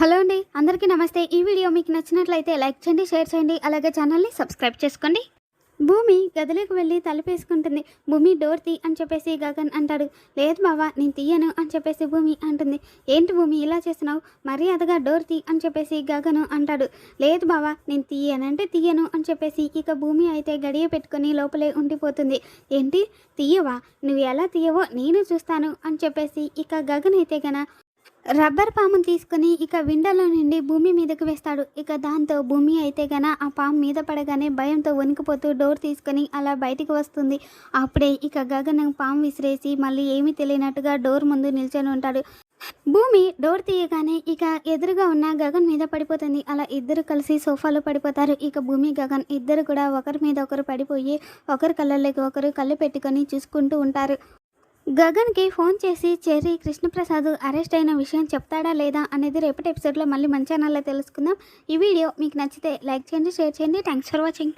Hello అండి అందరికీ నమస్తే. ఈ వీడియో మీకు నచ్చినట్లయితే లైక్ చేయండి షేర్ చేయండి అలాగే ఛానల్ని సబ్స్క్రైబ్ చేసుకోండి. భూమి గదిలోకి వెళ్ళి తలుపేసుకుంటుంది. భూమి డోర్ తీ అని చెప్పేసి గగన్ అంటాడు. లేదు బావా నేను తీయను అని చెప్పేసి భూమి అంటుంది. ఏంటి భూమి ఇలా చేస్తున్నావు? మర్యాదగా డోర్ తీ అని చెప్పేసి గగను అంటాడు. లేదు బావా నేను తీయనంటే తీయను అని చెప్పేసి ఇక భూమి అయితే గడియ పెట్టుకొని లోపలే ఉండిపోతుంది. ఏంటి? తీయవా? నువ్వు ఎలా తీయవో నేను చూస్తాను అని చెప్పేసి ఇక గగన్ అయితే గన రబ్బర్ పామును తీసుకుని ఇక విండోలో నుండి భూమి మీదకి వేస్తాడు. ఇక దాంతో భూమి అయితే గన ఆ పాము మీద పడగానే భయంతో వణికిపోతూ డోర్ తీసుకొని అలా బయటికి వస్తుంది. అప్పుడే ఇక గగన్ పాము విసిరేసి మళ్ళీ ఏమీ తెలియనట్టుగా డోర్ ముందు నిల్చొని ఉంటాడు. భూమి డోర్ తీయగానే ఇక ఎదురుగా ఉన్న గగన్ మీద పడిపోతుంది. అలా ఇద్దరు కలిసి సోఫాలో పడిపోతారు. ఇక భూమి గగన్ ఇద్దరు కూడా ఒకరి మీద ఒకరు పడిపోయి ఒకరి కళ్ళలోకి ఒకరు కళ్ళు పెట్టుకొని చూసుకుంటూ ఉంటారు. గగన్కి ఫోన్ చేసి చెర్రీ కృష్ణప్రసాద్ అరెస్ట్ అయిన విషయం చెప్తాడా లేదా? అనేది రేపటి ఎపిసోడ్లో మళ్ళీ మంచి ఛానల్లో తెలుసుకుందాం. ఈ వీడియో మీకు నచ్చితే లైక్ చేయండి షేర్ చేయండి. Thanks for watching.